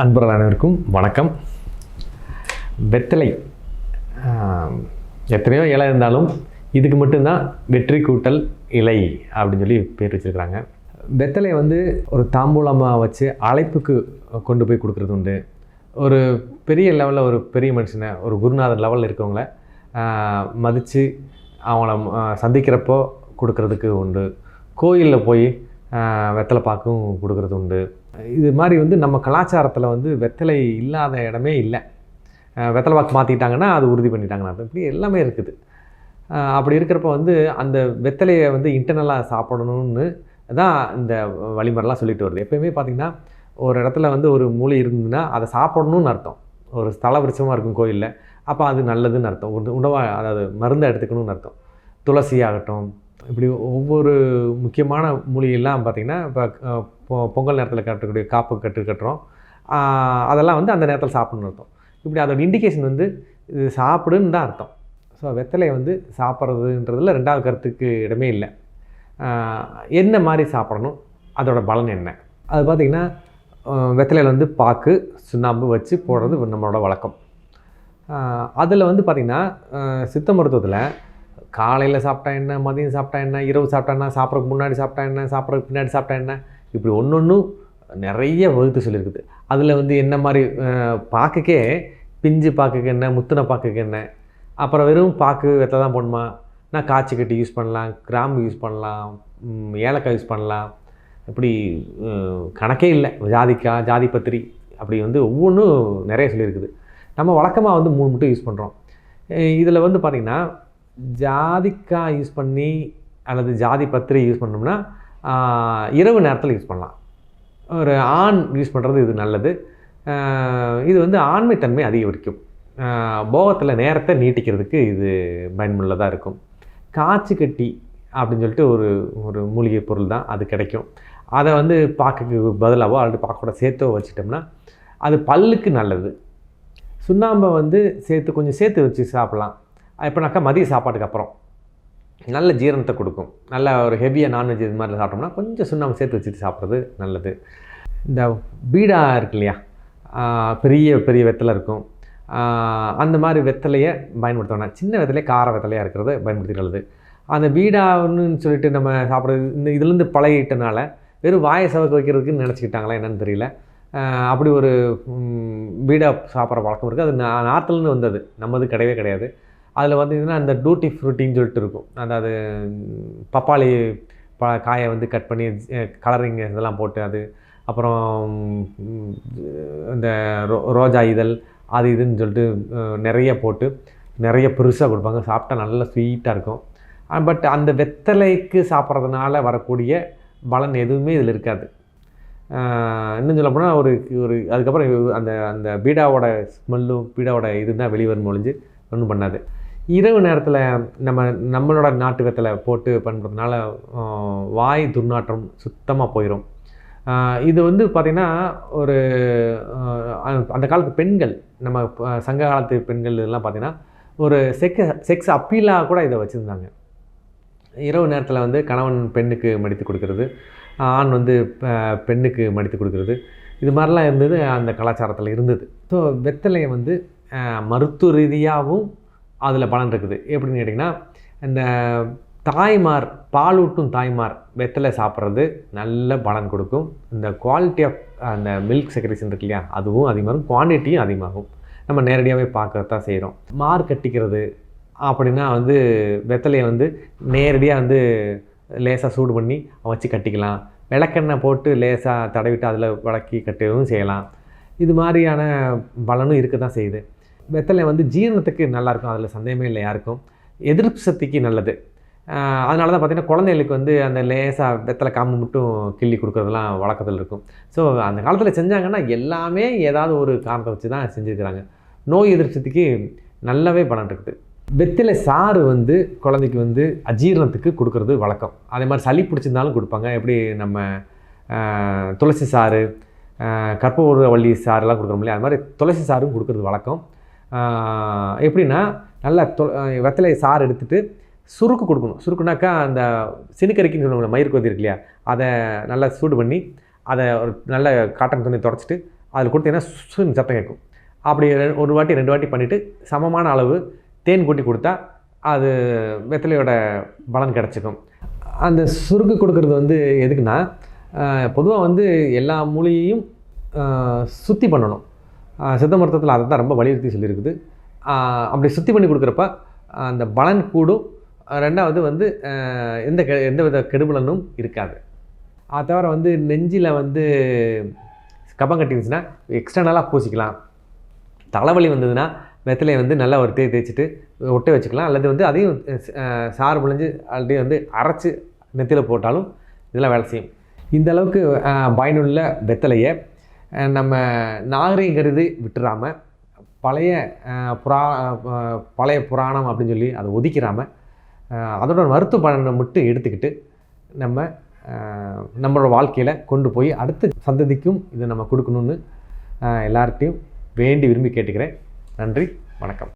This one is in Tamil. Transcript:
அன்பர்கள் அனைவருக்கும் வணக்கம். வெத்தலை எத்தனையோ இலை இருந்தாலும் இதுக்கு மட்டும்தான் வெற்றி கூட்டல் இலை அப்படின்னு சொல்லி பேர் வச்சுருக்கிறாங்க. வெத்தலை வந்து ஒரு தாம்பூலமாக வச்சு அழைப்புக்கு கொண்டு போய் கொடுக்குறது உண்டு. ஒரு பெரிய லெவலில் ஒரு பெரிய மனுஷனை ஒரு குருநாதர் லெவலில் இருக்கவங்கள மதித்து அவங்கள சந்திக்கிறப்போ கொடுக்கறதுக்கு உண்டு. கோயிலில் போய் வெத்தலை பாக்கும் கொடுக்கறது உண்டு. இது மாதிரி வந்து நம்ம கலாச்சாரத்தில் வந்து வெத்தலை இல்லாத இடமே இல்லை. வெத்தலை வாக்கு மாற்றிட்டாங்கன்னா அது உறுதி பண்ணிட்டாங்கன்னா இப்படி எல்லாமே இருக்குது. அப்படி இருக்கிறப்ப வந்து அந்த வெத்தலையை வந்து இன்டர்னலாக சாப்பிடணும்னு தான் இந்த வழிமுறைலாம் சொல்லிட்டு வருது. எப்பயுமே பார்த்திங்கன்னா ஒரு இடத்துல வந்து ஒரு மூளை இருந்ததுன்னா அதை சாப்பிடணும்னு அர்த்தம். ஒரு ஸ்தல விருட்சமாக இருக்கும் கோயிலில். அப்போ அது நல்லதுன்னு அர்த்தம். உண- உணவாக அதாவது மருந்தை எடுத்துக்கணும்னு அர்த்தம். துளசி ஆகட்டும் இப்படி ஒவ்வொரு முக்கியமான மூலிகைலாம் பார்த்திங்கன்னா இப்போ பொ- பொங்கல் நேரத்தில் கட்டக்கூடிய காப்பு கட்டு கட்டுறோம். அதெல்லாம் வந்து அந்த நேரத்தில் சாப்பிட்ணுன்னு அர்த்தம். இப்படி அதோட இண்டிகேஷன் வந்து இது சாப்பிடுன்னு தான் அர்த்தம். ஸோ வெத்தலையை வந்து சாப்பிட்றதுன்றதில் ரெண்டாவது கருத்துக்கு இடமே இல்லை. என்ன மாதிரி சாப்பிடணும்? அதோட பலன் என்ன? அது பார்த்திங்கன்னா வெத்தலையில் வந்து பாக்கு சுண்ணாம்பு வச்சு போடுறது நம்மளோட வழக்கம். அதில் வந்து பார்த்திங்கன்னா சித்த மருத்துவத்தில் காலையில் சாப்பிட்டா என்ன மதியம் சாப்பிட்டா என்ன இரவு சாப்பிட்டா என்ன சாப்பிட்றதுக்கு முன்னாடி சாப்பிட்டா என்ன சாப்பிட்றதுக்கு பின்னாடி சாப்பிட்டா என்ன இப்படி ஒன்று ஒன்றும் நிறைய வகுத்து சொல்லியிருக்குது. அதில் வந்து என்ன மாதிரி பாக்குக்கே பிஞ்சு பாக்குக்கு என்ன முத்துனை பாக்குக்கு என்ன அப்புறம் வெறும் பாக்கு வெத்த தான் போடணுமா? நான் காய்ச்சி கட்டி யூஸ் பண்ணலாம் கிராம்பு யூஸ் பண்ணலாம் ஏலக்காய் யூஸ் பண்ணலாம். இப்படி கணக்கே இல்லை. ஜாதிக்காய் ஜாதி பத்திரி அப்படி வந்து ஒவ்வொன்றும் நிறைய சொல்லியிருக்குது. நம்ம வழக்கமாக வந்து மூணு மட்டும் யூஸ் பண்ணுறோம் இதில் வந்து பார்த்திங்கன்னா ஜாதிக்காய் யூஸ் பண்ணி அல்லது ஜாதி பத்திரி யூஸ் பண்ணோம்னா இரவு நேரத்தில் யூஸ் பண்ணலாம். ஒரு ஆண் யூஸ் பண்ணுறது இது நல்லது. இது வந்து ஆண்மைத்தன்மை அதிகரிக்கும். போகத்தில் நேரத்தை நீட்டிக்கிறதுக்கு இது பயனுள்ளதாக இருக்கும். காய்ச்சி கட்டி அப்படின்னு சொல்லிட்டு ஒரு ஒரு மூலிகை பொருள் தான் அது கிடைக்கும். அதை வந்து பாக்குக்கு பதிலாகவோ அல்லது பாக்கோட சேர்த்தோ வச்சுட்டோம்னா அது பல்லுக்கு நல்லது. சுண்ணாம்பை வந்து சேர்த்து கொஞ்சம் சேர்த்து வச்சு சாப்பிட்லாம். எப்போனாக்கா மதிய சாப்பாட்டுக்கு அப்புறம். நல்ல ஜீரணத்தை கொடுக்கும். நல்ல ஒரு ஹெவியாக நான்வெஜ் இது மாதிரி சாப்பிட்டோம்னா கொஞ்சம் சுண்ணாம்பு சேர்த்து வச்சுட்டு சாப்பிட்றது நல்லது. இந்த பீடா இருக்கு இல்லையா? பெரிய பெரிய வெத்தலை இருக்கும். அந்த மாதிரி வெத்தலையை பயன்படுத்தணும் சின்ன வெத்தலையே கார வெத்தலையாக இருக்கிறத பயன்படுத்திக்கிறது. அந்த பீடான்னு சொல்லிட்டு நம்ம சாப்பிட்றது இந்த இதுலேருந்து பழகிட்டனால வெறும் வாயை சவக்க வைக்கிறதுக்குன்னு நினச்சிக்கிட்டாங்களா என்னன்னு தெரியல. அப்படி ஒரு பீடா சாப்பிட்ற பழக்கம் இருக்குது அது நார்த்துலேருந்து வந்தது. நம்மது கிடையவே கிடையாது. அதில் பார்த்தீங்கன்னா அந்த டூட்டி ஃப்ரூட்டின்னு சொல்லிட்டு இருக்கும். அதாவது அது பப்பாளி ப காயை வந்து கட் பண்ணி கலரிங் இதெல்லாம் போட்டு அது அப்புறம் இந்த ரோ ரோஜா இதழ் அது இதுன்னு சொல்லிட்டு நிறைய போட்டு நிறைய பெருசாக கொடுப்பாங்க. சாப்பிட்டா நல்லா ஸ்வீட்டாக இருக்கும். பட் அந்த வெத்தலைக்கு சாப்பிட்றதுனால வரக்கூடிய பலன் எதுவுமே இதில் இருக்காது. இன்னும் சொல்ல போனால் ஒரு ஒரு அதுக்கப்புறம் அந்த அந்த பீடாவோட ஸ்மெல்லும் பீடாவோட இது தான் வெளிவரும் ஒழிஞ்சு ஒன்றும் பண்ணாது. இரவு நேரத்தில் நம்ம நம்மளோட நாட்டு வெத்தலை போட்டு பண்ணுறதுனால வாய் துர்நாற்றம் சுத்தமாக போயிடும் இது வந்து பார்த்திங்கன்னா ஒரு அந்த காலத்து பெண்கள் நம்ம சங்க காலத்து பெண்கள் இதெல்லாம் பார்த்திங்கன்னா ஒரு செக்ஸ் செக்ஸ் அப்பீலாக கூட இதை வச்சுருந்தாங்க. இரவு நேரத்தில் வந்து கணவன் பெண்ணுக்கு மடித்து கொடுக்கறது ஆண் வந்து பெண்ணுக்கு மடித்து கொடுக்கறது. இது மாதிரிலாம் இருந்தது அந்த கலாச்சாரத்தில் இருந்தது. ஸோ வெத்தலையை வந்து மருத்துவ ரீதியாகவும் அதில் பலன் இருக்குது. எப்படின்னு கேட்டிங்கன்னா இந்த தாய்மார் பாலூட்டும் தாய்மார் வெத்தலை சாப்பிட்றது நல்ல பலன் கொடுக்கும். இந்த குவாலிட்டி ஆஃப் அந்த மில்க் செக்ரேஷன் இருக்கு இல்லையா அதுவும் அதிகமாகும் குவான்டிட்டியும் அதிகமாகும். நம்ம நேரடியாகவே பார்க்கறதான் செய்கிறோம் மார் கட்டிக்கிறது அப்படின்னா வந்து வெத்தலையை வந்து நேரடியாக வந்து லேசாக சூடு பண்ணி வச்சு கட்டிக்கலாம். விளக்கெண்ணெய் போட்டு லேசாக தடவிட்டு அதில் வளக்கி கட்டவும் செய்யலாம். இது மாதிரியான பலனும் இருக்க தான் செய்யுது. வெத்தலை வந்து ஜீரணத்துக்கு நல்லாயிருக்கும் அதில் சந்தேகமே இல்லை யாருக்கும். எதிர்ப்பு சக்திக்கு நல்லது. அதனால தான் பார்த்தீங்கன்னா குழந்தைகளுக்கு வந்து அந்த லேசாக வெத்தலை காம்பு மட்டும் கிள்ளி கொடுக்குறதுலாம் வழக்கத்தில் இருக்கும். ஸோ அந்த காலத்தில் செஞ்சாங்கன்னா எல்லாமே ஏதாவது ஒரு காரணத்தை வச்சு தான் செஞ்சுருக்கிறாங்க. நோய் எதிர்ப்பு சக்திக்கு நல்லாவே பலன் இருக்குது. வெத்திலை சாறு வந்து குழந்தைக்கு வந்து அஜீரணத்துக்கு கொடுக்கறது வழக்கம். அதே மாதிரி சளி பிடிச்சிருந்தாலும் கொடுப்பாங்க. எப்படி நம்ம துளசி சாறு கற்பூரவள்ளி சாறுலாம் கொடுக்குறோம் இல்லையா? அது மாதிரி துளசி சாரும் கொடுக்கறது வழக்கம். எப்படின்னா நல்லா தொ வெத்தலை சாறு எடுத்துகிட்டு சுருக்கு கொடுக்கணும். சுருக்குனாக்கா அந்த சினுக்கரிக்குன்னு சொல்லுவாங்க மயிர் கொதி இருக்கு இல்லையா அதை நல்லா சூடு பண்ணி அதை ஒரு நல்ல காட்டன் துணி தொடச்சிட்டு அதில் கொடுத்தீங்கன்னா சத்தம் கேட்கும். அப்படி ரெ- ஒரு வாட்டி ரெண்டு வாட்டி பண்ணிவிட்டு சமமான அளவு தேன் கூட்டி கொடுத்தா அது வெத்தலையோட பலன் கிடச்சிக்கும். அந்த சுருக்கு கொடுக்கறது வந்து எதுக்குன்னா பொதுவாக வந்து எல்லா மூலியையும் சுத்தி பண்ணணும். சித்த மருத்துவத்தில் அதை தான் ரொம்ப வலியுறுத்தி சொல்லியிருக்குது. அப்படி சுத்தி பண்ணி கொடுக்குறப்ப அந்த பலன் கூடும். ரெண்டாவது வந்து எந்த கெ எந்த வித கெடுபலனும் இருக்காது. அது தவிர வந்து நெஞ்சில் வந்து கபம் கட்டிருந்துச்சுன்னா எக்ஸ்டர்னலாக பூசிக்கலாம். தலைவலி வந்ததுன்னா வெத்தலையை வந்து நல்லா ஒரு தே தேய்ச்சிட்டு ஒட்ட வச்சுக்கலாம். அல்லது வந்து அதையும் சாறு புழிஞ்சு அப்படியே வந்து அரைச்சி நெத்தியில் போட்டாலும் இதெல்லாம் வேலை செய்யும். இந்த அளவுக்கு பயனுள்ள வெத்தலையை நம்ம நாகரிகம் கருதி விட்டுறாமல் பழைய புரா பழைய புராணம் அப்படின்னு சொல்லி அதை ஒதுக்கிறாமல் அதோட மருத்துவ பலனை மட்டும் எடுத்துக்கிட்டு நம்ம நம்மளோட வாழ்க்கையில் கொண்டு போய் அடுத்த சந்ததிக்கும் இதை நம்ம கொடுக்கணுன்னு எல்லார்ட்டையும் வேண்டி விரும்பி கேட்டுக்கிறேன். நன்றி வணக்கம்.